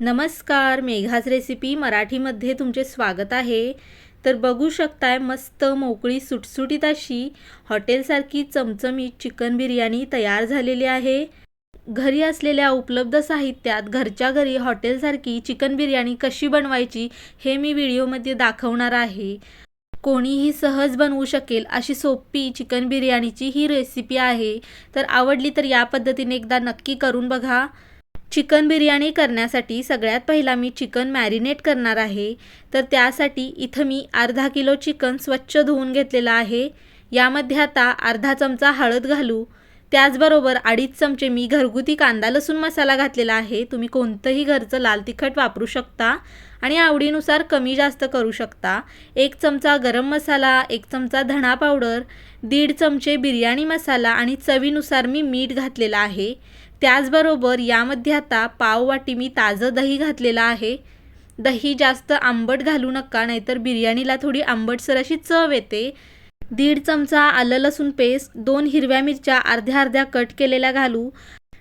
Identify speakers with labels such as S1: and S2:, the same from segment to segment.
S1: नमस्कार मेघाज रेसिपी मराठीमध्ये तुमचे स्वागत आहे. तर बघू शकताय मस्त मोकळी सुटसुटीत अशी हॉटेलसारखी चमचमीत चिकन बिर्याणी तयार झालेली आहे. घरी असलेल्या उपलब्ध साहित्यात घरच्या घरी हॉटेलसारखी चिकन बिर्याणी कशी बनवायची हे मी व्हिडिओमध्ये दाखवणार आहे. कोणीही सहज बनवू शकेल अशी सोपी चिकन बिर्याणीची ही रेसिपी आहे. तर आवडली तर या पद्धतीने एकदा नक्की करून बघा. चिकन बिर्याणी करण्यासाठी सगळ्यात पहिला मी चिकन मॅरिनेट करणार आहे. तर त्यासाठी इथं मी अर्धा किलो चिकन स्वच्छ धुवून घेतलेलं आहे. यामध्ये आता अर्धा चमचा हळद घालू. त्याचबरोबर अडीच चमचे मी घरगुती कांदा लसूण मसाला घातलेला आहे. तुम्ही कोणतंही घरचं लाल तिखट वापरू शकता आणि आवडीनुसार कमी जास्त करू शकता. एक चमचा गरम मसाला एक चमचा धणा पावडर दीड चमचे बिर्याणी मसाला आणि चवीनुसार मी मीठ घातलेलं आहे. त्याचबरोबर यामध्ये आता पाववाटी मी ताजं दही घातलेलं आहे. दही जास्त आंबट घालू नका नाहीतर बिर्याणीला थोडी आंबटसर अशी चव येते. दीड चमचा आलं लसूण पेस्ट दोन हिरव्या मिरच्या अर्ध्या अर्ध्या कट केलेल्या घालू.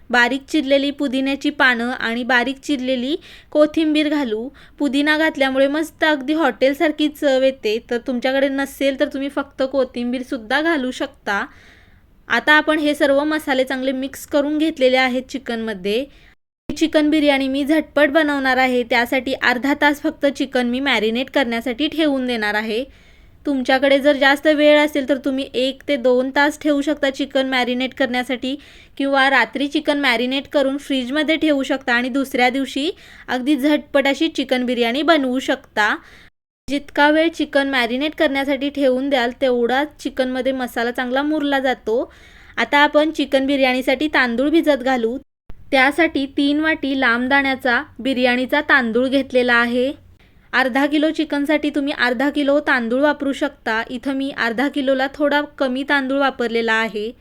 S1: बारीक चिरलेली पुदिन्याची पानं आणि बारीक चिरलेली कोथिंबीर घालू. पुदिना घातल्यामुळे मस्त अगदी हॉटेलसारखी चव येते. तर तुमच्याकडे नसेल तर तुम्ही फक्त कोथिंबीरसुद्धा घालू शकता. आता आपण हे सर्व मसाले चांगले मिक्स करून घेतलेले आहेत चिकनमध्ये. चिकन बिर्याणी मी झटपट बनवणार आहे. त्यासाठी अर्धा तास फक्त चिकन मी मॅरिनेट करण्यासाठी ठेवून देणार आहे. तुमच्याकडे जर जास्त वेळ असेल तर तुम्ही एक ते दोन तास ठेवू शकता चिकन मॅरिनेट करण्यासाठी किंवा रात्री चिकन मॅरिनेट करून फ्रीजमध्ये ठेवू शकता आणि दुसऱ्या दिवशी अगदी झटपट अशी चिकन बिर्याणी बनवू शकता. जितका वेळ चिकन मॅरिनेट करण्यासाठी ठेवून द्याल तेवढाच चिकनमध्ये मसाला चांगला मुरला जातो. आता आपण चिकन बिर्याणीसाठी तांदूळ भिजत घालू. त्यासाठी तीन वाटी लांब दाण्याचा बिर्याणीचा तांदूळ घेतलेला आहे. अर्धा किलो चिकनसाठी तुम्ही अर्धा किलो तांदूळ वापरू शकता. इथं मी अर्धा किलोला थोडा कमी तांदूळ वापरलेला आहे.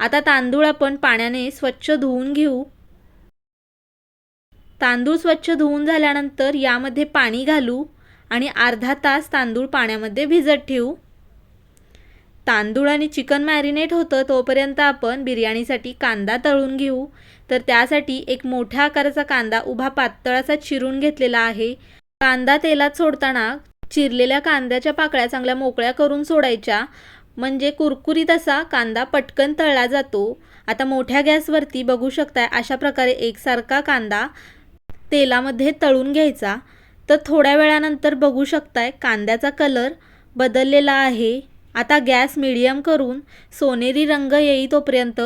S1: आता तांदूळ आपण पाण्याने स्वच्छ धुवून घेऊ. तांदूळ स्वच्छ धुवून झाल्यानंतर यामध्ये पाणी घालू. आणि अर्धा तास तांदूळ पाण्यामध्ये भिजत ठेवू. तांदूळ आणि चिकन मॅरिनेट होतं तोपर्यंत आपण बिर्याणीसाठी कांदा तळून घेऊ. तर त्यासाठी एक मोठ्या आकाराचा कांदा उभा पातळाचा चिरून घेतलेला आहे. कांदा तेलात सोडताना चिरलेल्या कांद्याच्या पाकळ्या चांगल्या मोकळ्या करून सोडायच्या. म्हणजे कुरकुरीत असा कांदा पटकन तळला जातो. आता मोठ्या गॅसवरती बघू शकताय अशा प्रकारे एकसारखा कांदा तेलामध्ये तळून घ्यायचा. तर थोड्या वेळानंतर बघू शकताय कांद्याचा कलर बदललेला आहे. आता गॅस मिडियम करून सोनेरी रंग येई तोपर्यंत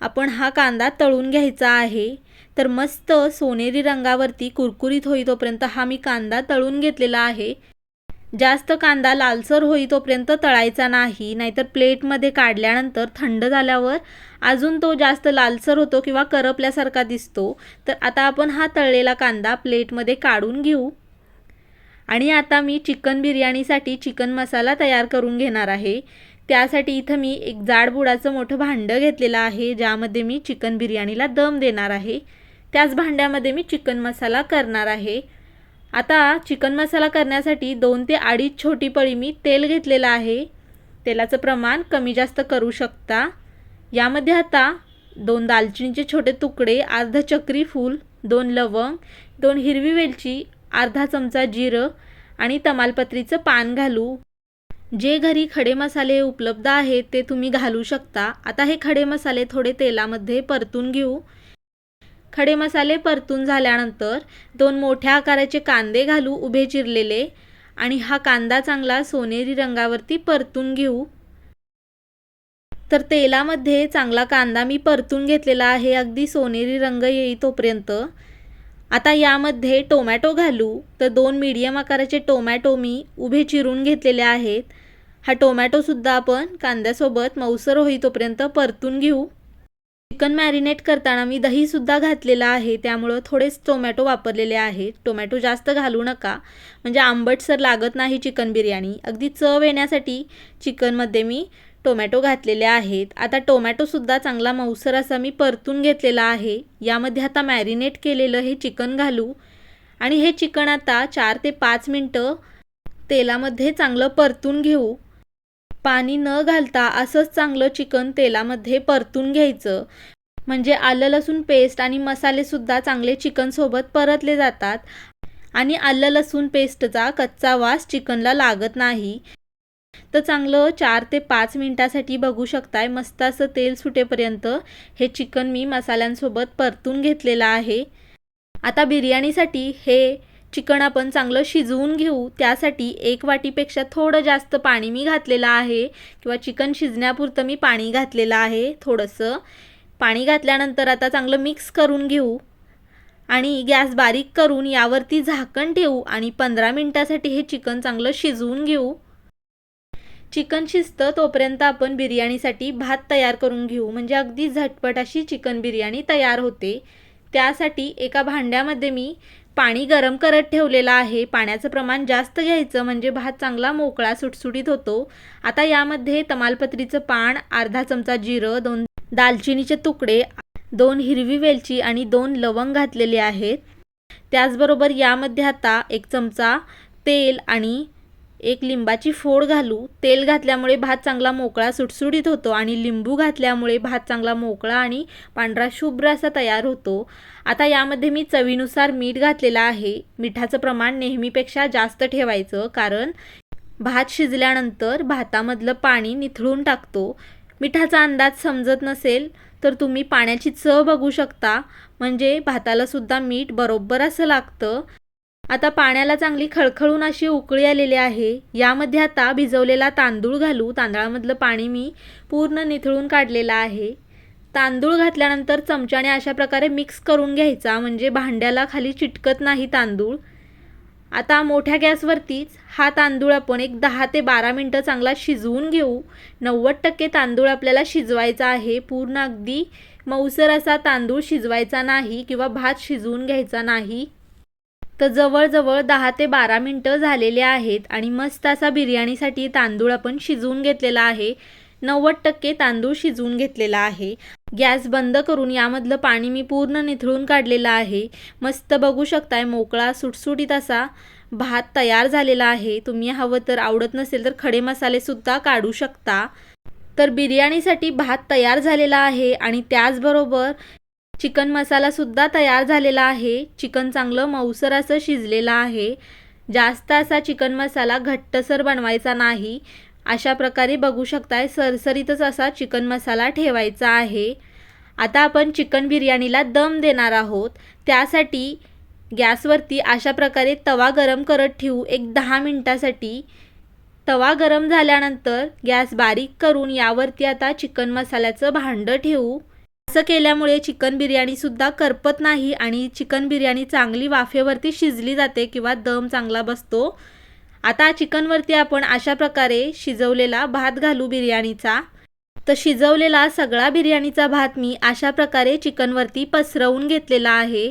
S1: आपण हा कांदा तळून घ्यायचा आहे. तर मस्त सोनेरी रंगावरती कुरकुरीत होई तोपर्यंत हा मी कांदा तळून घेतलेला आहे. जास्त कांदा लालसर होई तोपर्यंत तळायचा नाही नाहीतर प्लेटमध्ये काढल्यानंतर थंड झाल्यावर अजून तो जास्त लालसर होतो किंवा करपल्यासारखा दिसतो. तर आता आपण हा तळलेला कांदा प्लेटमध्ये काढून घेऊ. आणि आता मी चिकन बिर्याणीसाठी चिकन मसाला तयार करून घेणार आहे. त्यासाठी इथं मी एक जाडबुडाचं मोठं भांडं घेतलेलं आहे ज्यामध्ये मी चिकन बिर्याणीला दम देणार आहे. त्याच भांड्यामध्ये मी चिकन मसाला करणार आहे. आता चिकन मसाला करण्यासाठी दोन ते अडीच छोटी पळी मी तेल घेतलेलं आहे. तेलाचं प्रमाण कमी जास्त करू शकता. यामध्ये आता दोन दालचिनीचे छोटे तुकडे अर्ध चक्री फूल दोन लवंग दोन हिरवी वेलची अर्धा चमचा जिरं आणि तमालपत्रीचं पान घालू. जे घरी खडे मसाले उपलब्ध आहेत ते तुम्ही घालू शकता. आता हे खडे मसाले थोडे तेलामध्ये परतून घेऊ. खडे मसाले परतून झाल्यानंतर दोन मोठ्या आकाराचे कांदे घालू उभे चिरलेले. आणि हा कांदा चांगला सोनेरी रंगावरती परतून घेऊ. तर तेलामध्ये चांगला कांदा मी परतून घेतलेला आहे. अगदी सोनेरी रंग येई तोपर्यंत आता यामध्ये टोमॅटो घालू. तर दोन मीडियम आकाराचे टोमॅटो मी उभे चिरून घेतलेले आहेत. हा टोमॅटोसुद्धा आपण कांद्यासोबत मऊसर होई तोपर्यंत परतून घेऊ. चिकन मॅरिनेट करताना मी दहीसुद्धा घातलेलं आहे. त्यामुळं थोडेच टोमॅटो वापरलेले आहेत. टोमॅटो जास्त घालू नका. म्हणजे आंबटसर लागत नाही चिकन बिर्याणी. अगदी चव येण्यासाठी चिकनमध्ये मी टोमॅटो घातलेले आहेत. आता टोमॅटोसुद्धा चांगला मऊसर असा मी परतून घेतलेला आहे. यामध्ये आता मॅरिनेट केलेलं हे चिकन घालू. आणि हे चिकन आता चार ते पाच मिनटं तेलामध्ये चांगलं परतून घेऊ. पाणी न घालता असंच चांगलं चिकन तेलामध्ये परतून घ्यायचं. म्हणजे आलं लसूण पेस्ट आणि मसालेसुद्धा चांगले चिकनसोबत परतले जातात. आणि आलं लसूण पेस्टचा कच्चा वास चिकनला लागत नाही. तर चांगलं चार ते पाच मिनटासाठी बघू शकताय मस्त असं तेल सुटेपर्यंत हे चिकन मी मसाल्यांसोबत परतून घेतलेलं आहे. आता बिर्याणीसाठी हे चिकन आपण चांगलं शिजवून घेऊ. त्यासाठी एक वाटीपेक्षा थोडं जास्त पाणी मी घातलेलं आहे. किंवा चिकन शिजण्यापुरतं मी पाणी घातलेलं आहे थोडंसं. पाणी घातल्यानंतर आता चांगलं मिक्स करून घेऊ. आणि गॅस बारीक करून यावरती झाकण ठेवू आणि पंधरा मिनटासाठी हे चिकन चांगलं शिजवून घेऊ. चिकन शिजतं तोपर्यंत आपण बिर्याणीसाठी भात तयार करून घेऊ. म्हणजे अगदी झटपट अशी चिकन बिर्याणी तयार होते. त्यासाठी एका भांड्यामध्ये मी पाणी गरम करत ठेवलेलं आहे. पाण्याचं प्रमाण जास्त घ्यायचं म्हणजे भात चांगला मोकळा सुटसुटीत होतो. आता यामध्ये तमालपत्रीचं पान अर्धा चमचा जिरं दोन दालचिनीचे तुकडे दोन हिरवी वेलची आणि दोन लवंग घातलेले आहेत. त्याचबरोबर यामध्ये आता एक चमचा तेल आणि एक लिंबाची फोड घालू तेल घातल्यामुळे भात चांगला मोकळा सुटसुटीत होतो आणि लिंबू घातल्यामुळे भात चांगला मोकळा आणि पांढरा शुभ्र असा तयार होतो. आता यामध्ये मी चवीनुसार मीठ घातलेलं आहे. मिठाचं प्रमाण नेहमीपेक्षा जास्त ठेवायचं कारण भात शिजल्यानंतर भातामधलं पाणी निथळून टाकतो. मिठाचा अंदाज समजत नसेल तर तुम्ही पाण्याची चव बघू शकता. म्हणजे भाताला सुद्धा मीठ बरोबर असं लागतं. आता पाण्याला चांगली खळखळून अशी उकळी आलेली आहे. यामध्ये आता भिजवलेला तांदूळ घालू. तांदळामधलं पाणी मी पूर्ण निथळून काढलेलं आहे. तांदूळ घातल्यानंतर चमच्याने अशा प्रकारे मिक्स करून घ्यायचा. म्हणजे भांड्याला खाली चिटकत नाही तांदूळ. आता मोठ्या गॅसवरतीच हा तांदूळ आपण एक दहा ते बारा मिनटं चांगला शिजवून घेऊ. नव्वद टक्के तांदूळ आपल्याला शिजवायचा आहे. पूर्ण अगदी मऊसर असा तांदूळ शिजवायचा नाही किंवा भात शिजवून घ्यायचा नाही. तर जवळजवळ दहा ते बारा मिनटं झालेले आहेत आणि मस्त असा बिर्याणीसाठी तांदूळ आपण शिजवून घेतलेला आहे. नव्वद टक्के तांदूळ शिजवून घेतलेला आहे. गॅस बंद करून यामधलं पाणी मी पूर्ण निथळून काढलेलं आहे. मस्त बघू शकताय मोकळा सुटसुटीत असा भात तयार झालेला आहे. तुम्ही हवं तर आवडत नसेल तर खडे मसालेसुद्धा काढू शकता. तर बिर्याणीसाठी भात तयार झालेला आहे आणि त्याचबरोबर चिकन मसालासुद्धा तयार झालेला आहे. चिकन चांगलं मऊसर असं शिजलेलं आहे. जास्त असा चिकन मसाला घट्टसर बनवायचा नाही. अशा प्रकारे बघू शकताय सरसरीतच असा चिकन मसाला ठेवायचा आहे. आता आपण चिकन बिर्याणीला दम देणार आहोत. त्यासाठी गॅसवरती अशा प्रकारे तवा गरम करत ठेवू. एक दहा मिनटासाठी तवा गरम झाल्यानंतर गॅस बारीक करून यावरती आता चिकन मसाल्याचं भांडं ठेवू. असं केल्यामुळे चिकन बिर्याणीसुद्धा करपत नाही आणि चिकन बिर्याणी चांगली वाफेवरती शिजली जाते किंवा दम चांगला बसतो. आता चिकनवरती आपण अशा प्रकारे शिजवलेला भात घालू बिर्याणीचा. तर शिजवलेला सगळा बिर्याणीचा भात मी अशा प्रकारे चिकनवरती पसरवून घेतलेला आहे.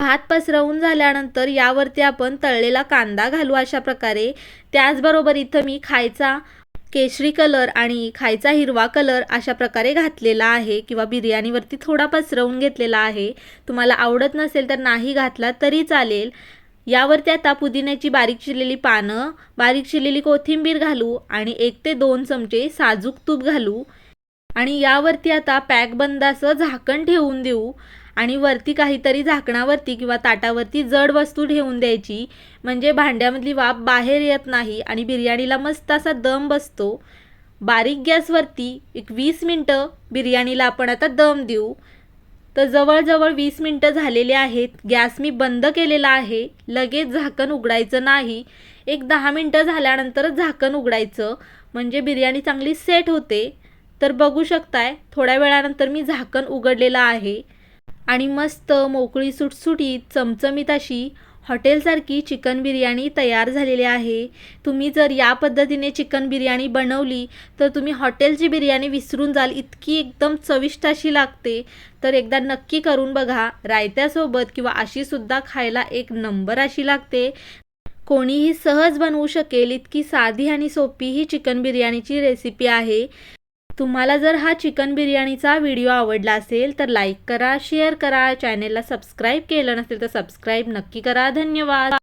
S1: भात पसरवून झाल्यानंतर यावरती आपण तळलेला कांदा घालू अशा प्रकारे. त्याचबरोबर इथं मी खायचा केशरी कलर आणि खायचा हिरवा कलर अशा प्रकारे घातलेला आहे किंवा बिर्याणीवरती थोडा पसरवून घेतलेला आहे. तुम्हाला आवडत नसेल तर नाही घातला तरी चालेल. यावरती आता पुदिन्याची बारीक चिरलेली पानं बारीक चिरलेली कोथिंबीर घालू आणि एक ते दोन चमचे साजूक तूप घालू. आणि यावरती आता पॅक बंद असं झाकण ठेवून देऊ. आणि वरती काहीतरी झाकणावरती किंवा ताटावरती जड वस्तू ठेवून द्यायची. म्हणजे भांड्यामधली वाफ बाहेर येत नाही आणि बिर्याणीला मस्त असा दम बसतो. बारीक गॅसवरती एक वीस मिनटं बिर्याणीला आपण आता दम देऊ. तर जवळजवळ वीस मिनटं झालेले आहेत. गॅस मी बंद केलेला आहे. लगेच झाकण उघडायचं नाही. एक दहा मिनटं झाल्यानंतरच झाकण उघडायचं. म्हणजे बिर्याणी चांगली सेट होते. तर बघू शकताय थोड्या वेळानंतर मी झाकण उघडलेलं आहे. आणि मस्त मोकळी सुटसुटीत चमचमीत अशी हॉटेलसारखी चिकन बिर्याणी तयार झालेली आहे. तुम्ही जर या पद्धतीने चिकन बिर्याणी बनवली तर तुम्ही हॉटेलची बिर्याणी विसरून जाल. इतकी एकदम चविष्ट अशी लागते. तर एकदा नक्की करून बघा. रायत्यासोबत किंवा अशीसुद्धा खायला एक नंबर अशी लागते. कोणीही सहज बनवू शकेल इतकी साधी आणि सोपी ही चिकन बिर्याणीची रेसिपी आहे. तुम्हाला जर हा चिकन बिर्याणीचा व्हिडिओ आवडला असेल तर लाईक करा शेअर करा चॅनेलला सबस्क्राईब केलं नसेल तर सबस्क्राईब नक्की करा. धन्यवाद.